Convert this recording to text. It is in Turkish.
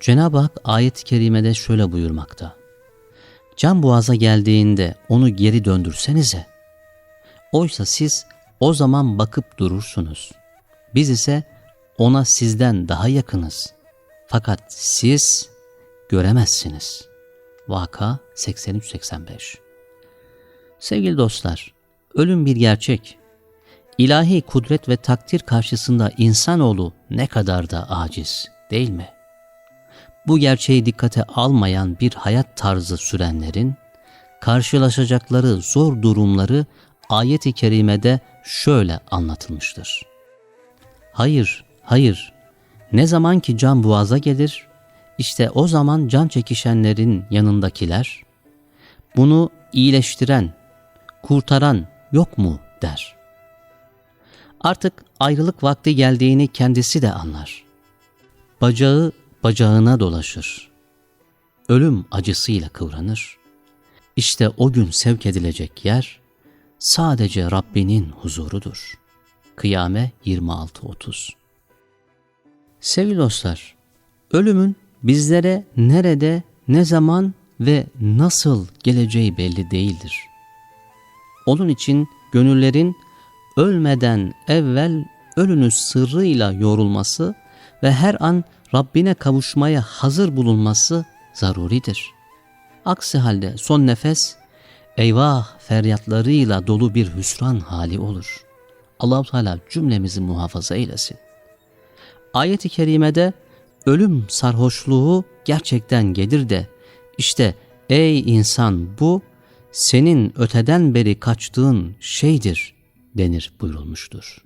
Cenab-ı Hak ayet-i kerimede şöyle buyurmakta. Can boğaza geldiğinde onu geri döndürsenize. Oysa siz o zaman bakıp durursunuz. Biz ise ona sizden daha yakınız. Fakat siz göremezsiniz. Vaka 83-85 Sevgili dostlar, ölüm bir gerçek. İlahi kudret ve takdir karşısında insanoğlu ne kadar da aciz, değil mi? Bu gerçeği dikkate almayan bir hayat tarzı sürenlerin, karşılaşacakları zor durumları ayet-i kerimede şöyle anlatılmıştır. Hayır, hayır, ne zaman ki can boğaza gelir, işte o zaman can çekişenlerin yanındakiler, bunu iyileştiren, kurtaran yok mu der. Artık ayrılık vakti geldiğini kendisi de anlar. Bacağı bacağına dolaşır. Ölüm acısıyla kıvranır. İşte o gün sevk edilecek yer sadece Rabbinin huzurudur. Kıyame 26-30 Sevgili dostlar, ölümün bizlere nerede, ne zaman ve nasıl geleceği belli değildir. Onun için gönüllerin ölmeden evvel ölünüz sırrıyla yorulması ve her an Rabbine kavuşmaya hazır bulunması zaruridir. Aksi halde son nefes eyvah feryatlarıyla dolu bir hüsran hali olur. allah Teala cümlemizi muhafaza eylesin. Ayet-i kerimede ölüm sarhoşluğu gerçekten gelir de işte ey insan bu senin öteden beri kaçtığın şeydir denir buyurulmuştur.